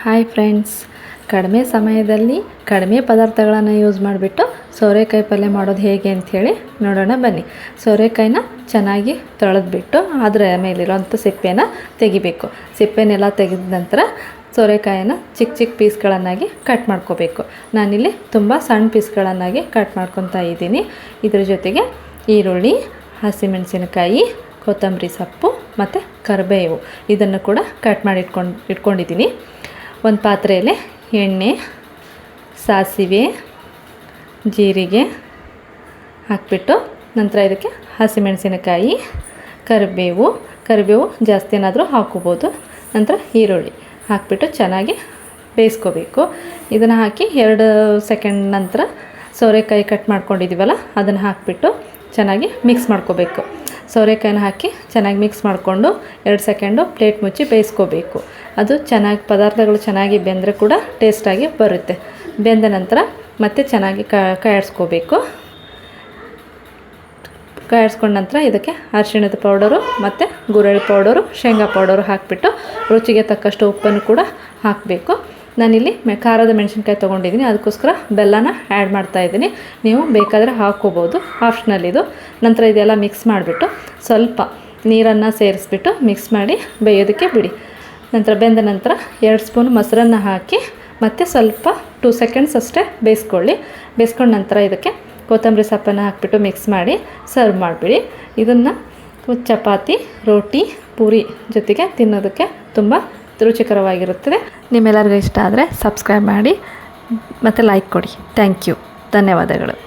Hi friends ಕಡಿಮೆ ಸಮಯದಲ್ಲಿ ಕಡಿಮೆ ಪದಾರ್ಥಗಳನ್ನು ಯೂಸ್ ಮಾಡಿಬಿಟ್ಟು ಸೋರೆಕಾಯಿ ಪಲ್ಯ ಮಾಡೋದು ಹೇಗೆ ಅಂಥೇಳಿ ನೋಡೋಣ ಬನ್ನಿ. ಸೋರೆಕಾಯಿನ ಚೆನ್ನಾಗಿ ತೊಳೆದ್ಬಿಟ್ಟು ಅದರ ಮೇಲಿರೋಂಥ ಸಿಪ್ಪೆನ ತೆಗಿಬೇಕು. ಸಿಪ್ಪೆನೆಲ್ಲ ತೆಗೆದ ನಂತರ ಸೋರೆಕಾಯಿನ ಚಿಕ್ಕ ಚಿಕ್ಕ ಪೀಸ್ಗಳನ್ನಾಗಿ ಕಟ್ ಮಾಡ್ಕೋಬೇಕು. ನಾನಿಲ್ಲಿ ತುಂಬ ಸಣ್ಣ ಪೀಸ್ಗಳನ್ನಾಗಿ ಕಟ್ ಮಾಡ್ಕೊತಾ ಇದ್ದೀನಿ. ಇದ್ರ ಜೊತೆಗೆ ಈರುಳ್ಳಿ, ಹಸಿಮೆಣಸಿನಕಾಯಿ, ಕೊತ್ತಂಬರಿ ಸೊಪ್ಪು ಮತ್ತು ಕರಿಬೇವು ಇದನ್ನು ಕೂಡ ಕಟ್ ಮಾಡಿ ಇಟ್ಕೊಂಡು ಇಟ್ಕೊಂಡಿದ್ದೀನಿ. ಒಂದು ಪಾತ್ರೆಯಲ್ಲಿ ಎಣ್ಣೆ, ಸಾಸಿವೆ, ಜೀರಿಗೆ ಹಾಕಿಬಿಟ್ಟು ನಂತರ ಇದಕ್ಕೆ ಹಸಿಮೆಣಸಿನಕಾಯಿ, ಕರಿಬೇವು ಕರಿಬೇವು ಜಾಸ್ತಿ ಏನಾದರೂ ಹಾಕೋಬೋದು ನಂತರ ಈರುಳ್ಳಿ ಹಾಕಿಬಿಟ್ಟು ಚೆನ್ನಾಗಿ ಬೇಯಿಸ್ಕೋಬೇಕು. ಇದನ್ನು ಹಾಕಿ ಎರಡು ಸೆಕೆಂಡ್ ನಂತರ ಸೋರೆಕಾಯಿ ಕಟ್ ಮಾಡ್ಕೊಂಡಿದ್ದೀವಲ್ಲ, ಅದನ್ನು ಹಾಕಿಬಿಟ್ಟು ಚೆನ್ನಾಗಿ ಮಿಕ್ಸ್ ಮಾಡ್ಕೋಬೇಕು. ಸೋರೆಕಾಯಿನ ಹಾಕಿ ಚೆನ್ನಾಗಿ ಮಿಕ್ಸ್ ಮಾಡಿಕೊಂಡು ಎರಡು ಸೆಕೆಂಡು ಪ್ಲೇಟ್ ಮುಚ್ಚಿ ಬೇಯಿಸ್ಕೋಬೇಕು. ಅದು ಚೆನ್ನಾಗಿ ಪದಾರ್ಥಗಳು ಚೆನ್ನಾಗಿ ಬೆಂದರೆ ಕೂಡ ಟೇಸ್ಟಾಗಿ ಬರುತ್ತೆ. ಬೆಂದ ನಂತರ ಮತ್ತೆ ಚೆನ್ನಾಗಿ ಕಾಯಿಸ್ಕೋಬೇಕು. ಕಾಯಿಸ್ಕೊಂಡ ನಂತರ ಇದಕ್ಕೆ ಅರಿಶಿಣದ ಪೌಡರು ಮತ್ತು ಗುರಳಿ ಪೌಡರು, ಶೇಂಗಾ ಪೌಡರು ಹಾಕಿಬಿಟ್ಟು ರುಚಿಗೆ ತಕ್ಕಷ್ಟು ಉಪ್ಪನ್ನು ಕೂಡ ಹಾಕಬೇಕು. ನಾನಿಲ್ಲಿ ಖಾರದ ಮೆಣಸಿನ್ಕಾಯಿ ತೊಗೊಂಡಿದ್ದೀನಿ. ಅದಕ್ಕೋಸ್ಕರ ಬೆಲ್ಲನ ಆ್ಯಡ್ ಮಾಡ್ತಾಯಿದ್ದೀನಿ ನೀವು ಬೇಕಾದರೆ ಹಾಕ್ಕೋಬೋದು. ಆಪ್ಷನಲ್ ಇದು ನಂತರ ಇದೆಲ್ಲ ಮಿಕ್ಸ್ ಮಾಡಿಬಿಟ್ಟು ಸ್ವಲ್ಪ ನೀರನ್ನು ಸೇರಿಸ್ಬಿಟ್ಟು ಮಿಕ್ಸ್ ಮಾಡಿ ಬೇಯೋದಕ್ಕೆ ಬಿಡಿ. ನಂತರ ಬೆಂದ ನಂತರ ಎರಡು ಸ್ಪೂನ್ ಮೊಸರನ್ನು ಹಾಕಿ ಮತ್ತು ಸ್ವಲ್ಪ ಟೂ ಸೆಕೆಂಡ್ಸ್ ಅಷ್ಟೇ ಬೇಯಿಸ್ಕೊಳ್ಳಿ. ಬೇಯಿಸ್ಕೊಂಡ ನಂತರ ಇದಕ್ಕೆ ಕೊತ್ತಂಬರಿ ಸೊಪ್ಪನ್ನು ಹಾಕಿಬಿಟ್ಟು ಮಿಕ್ಸ್ ಮಾಡಿ ಸರ್ವ್ ಮಾಡಿಬಿಡಿ. ಇದನ್ನು ಚಪಾತಿ, ರೋಟಿ, ಪೂರಿ ಜೊತೆಗೆ ತಿನ್ನೋದಕ್ಕೆ ತುಂಬ ರುಚಿಕರವಾಗಿರುತ್ತದೆ. ನಿಮ್ಮೆಲ್ಲರಿಗೂ ಇಷ್ಟ ಆದರೆ ಸಬ್ಸ್ಕ್ರೈಬ್ ಮಾಡಿ ಮತ್ತು ಲೈಕ್ ಕೊಡಿ. ಥ್ಯಾಂಕ್ ಯು ಧನ್ಯವಾದಗಳು.